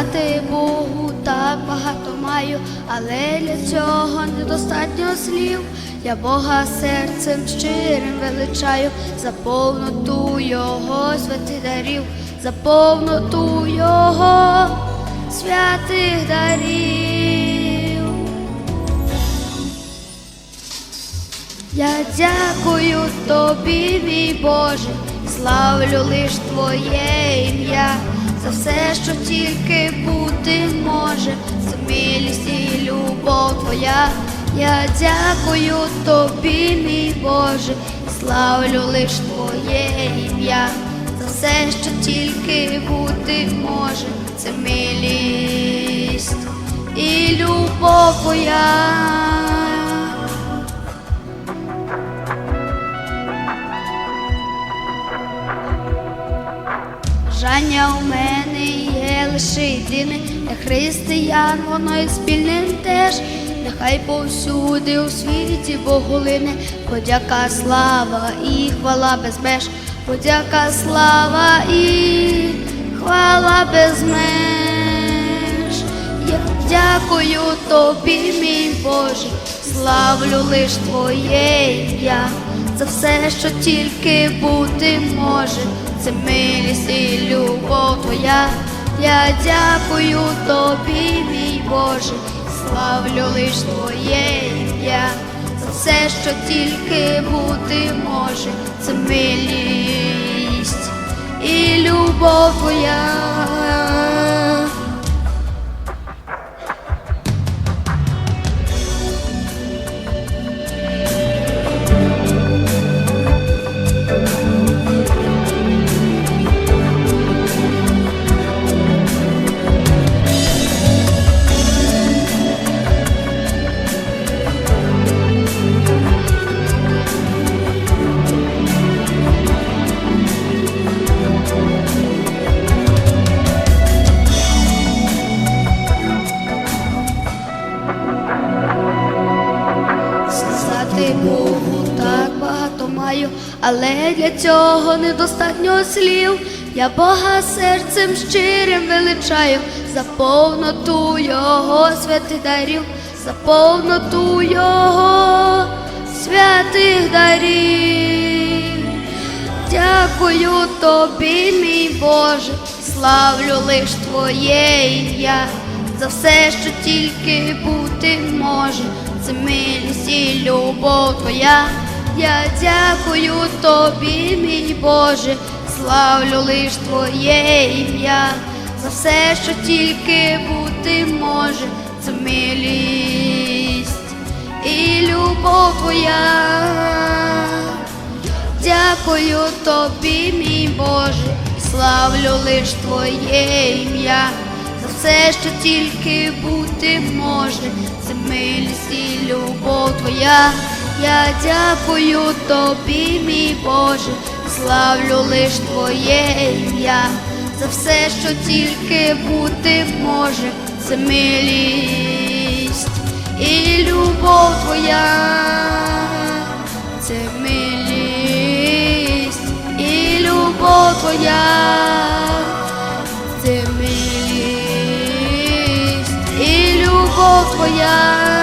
Сказати Богу так багато маю, але для цього недостатньо слів. Я Бога серцем щирим величаю, за повноту Його святих дарів, за повноту Його святих дарів. Я дякую тобі, мій Боже, славлю лиш Твоє ім'я, за все, що тільки бути може, за милість і любов Твоя. Я дякую тобі, мій Боже, славлю лиш Твоє ім'я, за все, що тільки бути може, це милість і любов Твоя. Бажання у мене є лише єдине, для християн воно і спільним теж. Нехай повсюди у світі Боголине, подяка, слава і хвала без меж, подяка, слава і хвала без меж. Я дякую тобі, мій Боже, славлю лиш Твоє ім'я, за все, що тільки бути може, це милість і любов Твоя. Я дякую тобі, мій Боже, славлю лиш Твоє ім'я, за все, що тільки бути може, це милість і любов Твоя. Сказати Богу так багато маю, але для цього недостатньо слів. Я Бога серцем щирим величаю, за повноту Його святих дарів, за повноту Його святих дарів. Дякую тобі, мій Боже, славлю лиш Твоє ім'я, за все, що тільки бути може, це милість і любов Твоя. Я дякую тобі, мій Боже, славлю лиш Твоє ім'я, за все, що тільки бути може, це милість і любов Твоя. Дякую тобі, мій Боже, славлю лиш Твоє ім'я, все, що тільки бути може, це милість і любов Твоя. Я дякую тобі, мій Боже, славлю лиш Твоє ім'я, за все, що тільки бути може, це милість і любов Твоя. любов твоя.